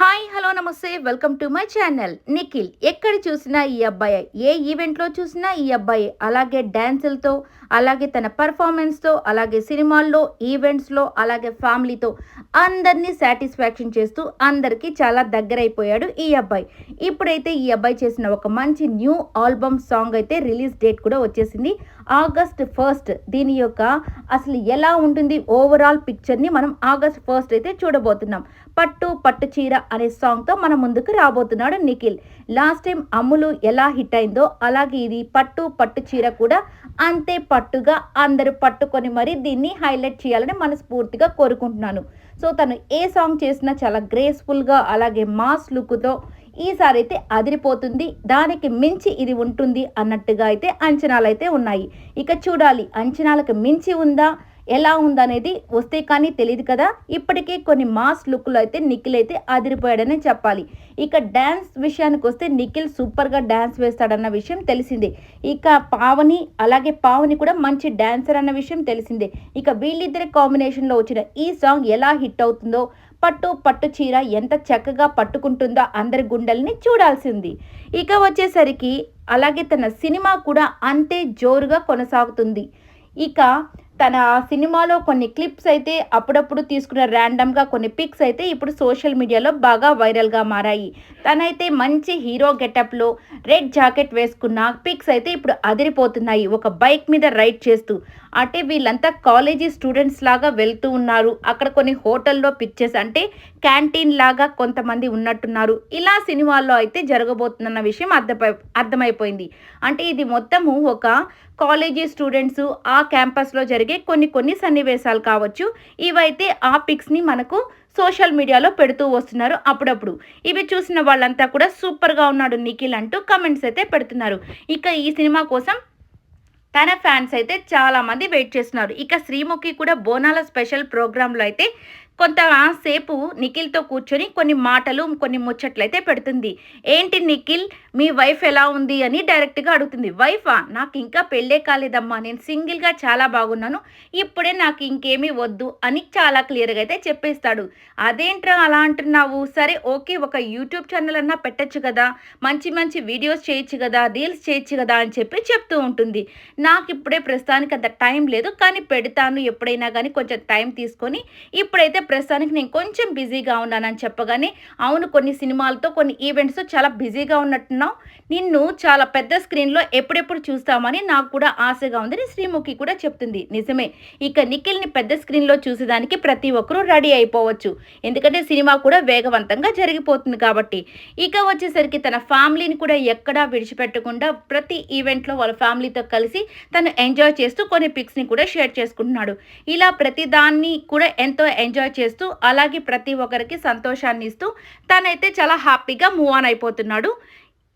Hi hello నమస్తే welcome to my channel. Nikhil ఎక్కడ చూసినా ఈ అబ్బాయి. ఏ ఈవెంట్లో చూసినా ఈ అబ్బాయి. అలాగే డ్యాన్సులతో అలాగే తన పర్ఫార్మెన్స్తో అలాగే సినిమాల్లో ఈవెంట్స్లో అలాగే ఫ్యామిలీతో అందరినీ సాటిస్ఫాక్షన్ చేస్తూ అందరికీ చాలా దగ్గరైపోయాడు ఈ అబ్బాయి. ఇప్పుడైతే ఈ అబ్బాయి చేసిన ఒక మంచి న్యూ ఆల్బమ్ సాంగ్ అయితే రిలీజ్ డేట్ కూడా వచ్చేసింది. ఆగస్ట్ ఫస్ట్ దీని యొక్క అసలు ఎలా ఉంటుంది ఓవరాల్ పిక్చర్ని మనం ఆగస్ట్ ఫస్ట్ అయితే చూడబోతున్నాం. పట్టు పట్టు చీర అనే సాంగ్తో మన ముందుకు రాబోతున్నాడు నిఖిల్. లాస్ట్ టైం అమ్ములు ఎలా హిట్ అయిందో అలాగే ఇది పట్టు పట్టు చీర కూడా అంతే పట్టుగా అందరూ పట్టుకొని మరి దీన్ని హైలైట్ చేయాలని మనస్ఫూర్తిగా కోరుకుంటున్నాను. సో తను ఏ సాంగ్ చేసినా చాలా గ్రేస్ఫుల్గా అలాగే మాస్ లుక్తో ఈసారి అయితే అదిరిపోతుంది. దానికి మించి ఇది ఉంటుంది అన్నట్టుగా అయితే అంచనాలు అయితే ఉన్నాయి. ఇక చూడాలి అంచనాలకు మించి ఉందా? ఎలా ఉందనేది వస్తే కానీ తెలియదు కదా. ఇప్పటికే కొన్ని మాస్ లుక్లు అయితే నిఖిల్ అయితే అదిరిపోయాడని చెప్పాలి. ఇక డ్యాన్స్ విషయానికి వస్తే నిఖిల్ సూపర్గా డ్యాన్స్ వేస్తాడన్న విషయం తెలిసిందే. ఇక పావని అలాగే పావని కూడా మంచి డ్యాన్సర్ అన్న విషయం తెలిసిందే. ఇక వీళ్ళిద్దరి కాంబినేషన్లో వచ్చిన ఈ సాంగ్ ఎలా హిట్ అవుతుందో పట్టు పట్టు చీర ఎంత చక్కగా పట్టుకుంటుందో అందరి గుండెల్ని చూడాల్సింది. ఇక వచ్చేసరికి అలాగే తన సినిమా కూడా అంతే జోరుగా కొనసాగుతుంది. ఇక తన సినిమాలో కొన్ని క్లిప్స్ అయితే అప్పుడప్పుడు తీసుకున్న ర్యాండమ్గా కొన్ని పిక్స్ అయితే ఇప్పుడు సోషల్ మీడియాలో బాగా వైరల్గా మారాయి. తనైతే మంచి హీరో గెటప్లో రెడ్ జాకెట్ వేసుకున్న పిక్స్ అయితే ఇప్పుడు అదిరిపోతున్నాయి. ఒక బైక్ మీద రైడ్ చేస్తూ అంటే వీళ్ళంతా కాలేజీ స్టూడెంట్స్ లాగా వెళ్తూ ఉన్నారు. అక్కడ కొన్ని హోటల్లో పిక్చర్స్ అంటే క్యాంటీన్ లాగా కొంతమంది ఉన్నట్టున్నారు. ఇలా సినిమాల్లో అయితే జరగబోతుందన్న విషయం అర్థమై అర్థమైపోయింది. అంటే ఇది మొత్తము ఒక కాలేజీ స్టూడెంట్స్ ఆ క్యాంపస్లో జరిగే కొన్ని కొన్ని సన్నివేశాలు కావచ్చు. ఇవైతే ఆ పిక్స్ని మనకు సోషల్ మీడియాలో పెడుతూ వస్తున్నారు అప్పుడప్పుడు. ఇవి చూసిన వాళ్ళంతా కూడా సూపర్గా ఉన్నాడు నిఖిల్ అంటూ కమెంట్స్ అయితే పెడుతున్నారు. ఇక ఈ సినిమా కోసం తన ఫ్యాన్స్ అయితే చాలామంది వెయిట్ చేస్తున్నారు. ఇక శ్రీముఖి కూడా బోనాల స్పెషల్ ప్రోగ్రాంలో అయితే కొంత సేపు నిఖిల్తో కూర్చొని కొన్ని మాటలు కొన్ని ముచ్చట్లు అయితే పెడుతుంది. ఏంటి నిఖిల్? మీ వైఫ్ ఎలా ఉంది అని డైరెక్ట్గా అడుగుతుంది. వైఫా నాకు ఇంకా పెళ్ళే కాలేదమ్మా. నేను సింగిల్గా చాలా బాగున్నాను. ఇప్పుడే నాకు ఇంకేమీ వద్దు అని చాలా క్లియర్గా అయితే చెప్పేస్తాడు. అదేంట్రా అలా అంటున్నావు? సరే ఓకే ఒక యూట్యూబ్ ఛానల్ అన్నా పెట్టచ్చు కదా. మంచి మంచి వీడియోస్ చేయొచ్చు కదా రీల్స్ చేయొచ్చు కదా అని చెప్పి చెప్తూ ఉంటుంది. నాకు ఇప్పుడే ప్రస్తుతానికి అంత టైం లేదు కానీ పెడతాను. ఎప్పుడైనా కానీ కొంచెం టైం తీసుకొని ఇప్పుడైతే ప్రస్తుతానికి నేను కొంచెం బిజీగా ఉన్నానని చెప్పగానే అవును కొన్ని సినిమాలతో కొన్ని ఈవెంట్స్ చాలా బిజీగా ఉన్నట్టు ఉన్నట్టున్నావు నిన్ను చాలా పెద్ద స్క్రీన్లో ఎప్పుడెప్పుడు చూస్తామని నాకు కూడా ఆశగా ఉందని శ్రీముఖి కూడా చెప్తుంది. నిజమే. ఇక నిఖిల్ని పెద్ద స్క్రీన్లో చూసేదానికి ప్రతి ఒక్కరూ రెడీ అయిపోవచ్చు. ఎందుకంటే సినిమా కూడా వేగవంతంగా జరిగిపోతుంది కాబట్టి. ఇక వచ్చేసరికి తన ఫ్యామిలీని కూడా ఎక్కడా విడిచిపెట్టకుండా ప్రతి ఈవెంట్లో వాళ్ళ ఫ్యామిలీతో కలిసి తను ఎంజాయ్ చేస్తూ కొన్ని పిక్స్ని కూడా షేర్ చేసుకుంటున్నాడు. ఇలా ప్రతి దాన్ని కూడా ఎంతో ఎంజాయ్ చేస్తూ అలాగే ప్రతి ఒక్కరికి సంతోషాన్ని ఇస్తూ తనైతే చాలా హ్యాపీగా మూవ్ ఆన్ అయిపోతున్నాడు.